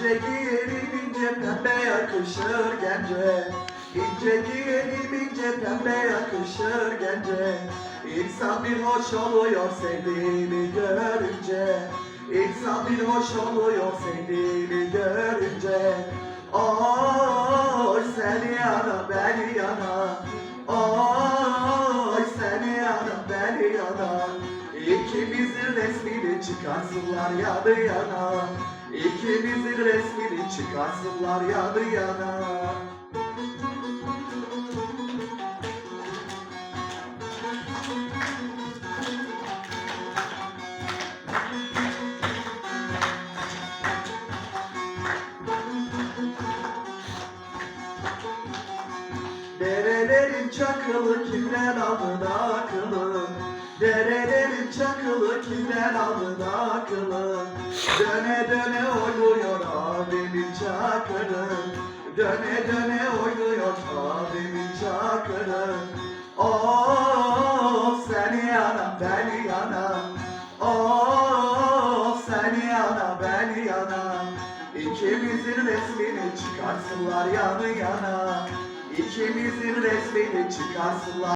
İnce giyelim ince pembe yakışır gence. İnce giyelim ince pembe yakışır gence. İnsan bir hoş oluyor sevdiğini görünce. İnsan bir hoş oluyor sevdiğini görünce. Oy seni yana beni yana. Oy seni yana beni yana İkimizin resmini çıkarsınlar yanı yana. İkimizin resmini çıkarsınlar yanı yana. Derelerin çakılı kimden aldı da akıllı aldı da akıllı Döne döne oynuyor abimin çakırı. Döne döne oynuyor abimin çakırı. Of seni yana beni yana Of seni yana beni yana İkimizin resmini çıkarsınlar yanı yana. İkimizin resmini çıkarsınlar